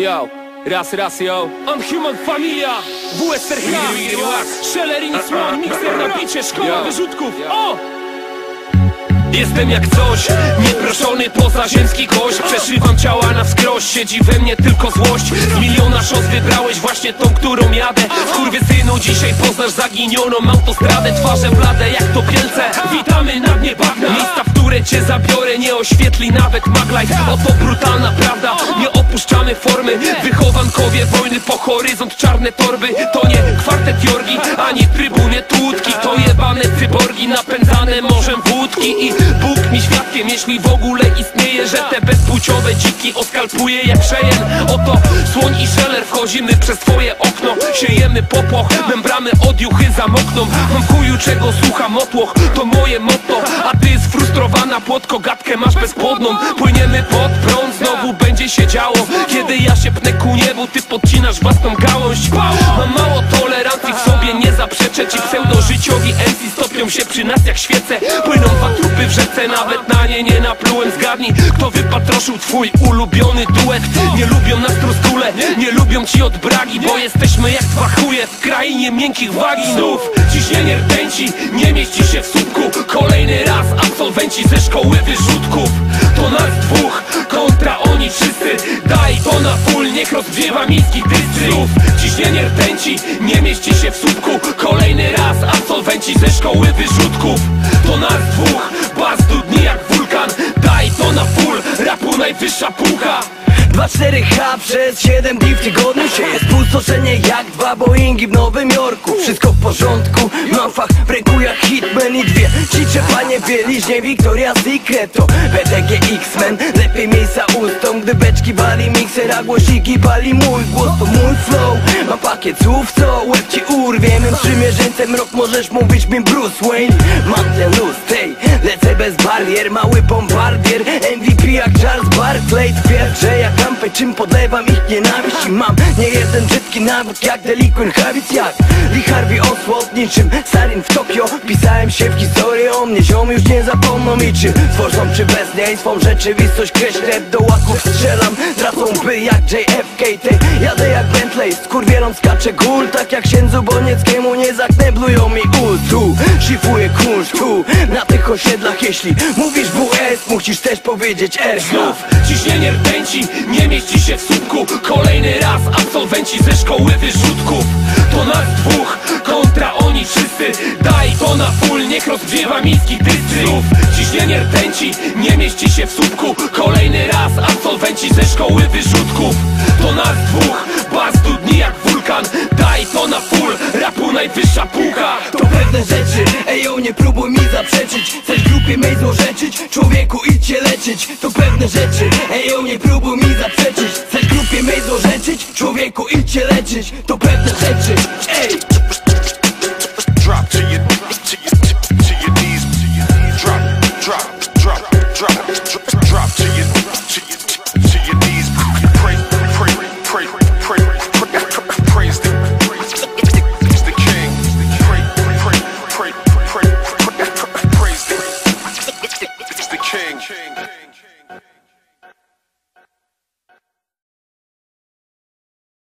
Yo, raz, raz, yo. Unhuman Familia. WSRH Shellerin, Swan, Mixer na bicie Szkoła Yo. wyrzutków. O! Jestem jak coś, nieproszony poza ziemski kość Przeszywam ciała na wskroś, siedzi we mnie tylko złość. Z miliona szos wybrałeś właśnie tą, którą jadę. Synu, dzisiaj poznasz zaginioną autostradę. Twarze blade jak to pielce, witamy na dnie bagna. Miejsca, w które cię zabiorę, nie oświetli nawet maglajt. Oto brutalna prawda, nie opuszczamy formy. Wychowankowie wojny po horyzont, czarne torby. To nie kwartet Jorgi, ani trybunie tłutki To jebane cyborgi napędzane morzem wódki I Bóg mi świadkiem, jeśli w ogóle istnieje Że te bezpłciowe dziki oskalpuje jak szejen Oto słoń i szeler wchodzimy przez twoje okno. Siejemy popłoch, membramy odjuchy zamokną Mam w chuju czego słucha motłoch, to moje motto. A ty sfrustrowana płotko, gadkę masz bezpłodną. Płyniemy pod prąd, znowu będzie się działo. Kiedy ja się pnę ku niebu, ty podcinasz własną gałąź. Mam zaprzeczę ci Pseudożyciowi MC stopią się przy nas jak świece. Płyną dwa trupy w rzece, nawet na nie nie naplułem Zgadnij, kto wypatroszył twój ulubiony duet? Nie lubią nas truskule, nie lubią ci od bragi Bo jesteśmy jak dwa chuje w krainie miękkich waginów. Ciśnienie rtęci, nie mieści się w słupku. Kolejny raz absolwenci ze szkoły wyrzutków. To nas dwóch, niech rozgrzewa miejski dystrykt Ciśnienie rtęci, nie mieści się w słupku. Kolejny raz absolwenci ze szkoły wyrzutków? To nas dwóch, bas dudni jak wulkan. Daj to na full, rapu najwyższa półka 2-4H przez 7 dni w tygodniu Sieje spustoszenie jak dwa Boeingi w Nowym Jorku. Wszystko w porządku, mam fach w ręku jak Hitman i dwie. Cicze panie bieliźnie Victoria's Secret To BTG X-Men, lepiej miejsca ustom Gdy beczki wali mikser, a głośniki pali. Mój głos To mój flow, mam pakiet słów co łeb ci urwie. Mym sprzymierzeńcem rok możesz mówić mi Bruce Wayne. Mam ten luz, tej, lecę bez barier. Mały bombardier, MVP jak Charles Barkley Twierdzę jak kampę, czym podlewam ich nienawiść I mam. Nie jeden brzydki nawód jak delinquent habits Jak Lee Harvey Oswald niczym Sarin w Tokio Pisałem się w historię. O mnie, ziom już nie zapomną I czy tworzą czy bez niej swą rzeczywistość kreślę Do łaków strzelam, tracą by jak JFK Tej jadę jak Bentley, skurwielą skaczę gól Tak jak księdzu Bonieckiemu nie zakneblują mi ust. Tu szyfuję kunsz, tu na tych osiedlach Jeśli mówisz WS, musisz też powiedzieć R. Znów ciśnienie rtęci nie mieści się w słupku. Kolejny raz absolwenci ze szkoły wyrzutków. To nas dwóch niech rozgrzewa miejski dystrykt. Znów ciśnienie rtęci nie mieści się w słupku. Kolejny raz absolwenci ze szkoły wyrzutków. To nas dwóch, bas dudni jak wulkan. Daj to na full, rapu najwyższa półka To pewne rzeczy, ejo nie próbuj mi zaprzeczyć. Chcesz grupie mej złorzeczyć, człowieku idź się leczyć. To pewne rzeczy, ejo nie próbuj mi zaprzeczyć. Chcesz grupie mej złorzeczyć, człowieku idź się leczyć. To pewne rzeczy,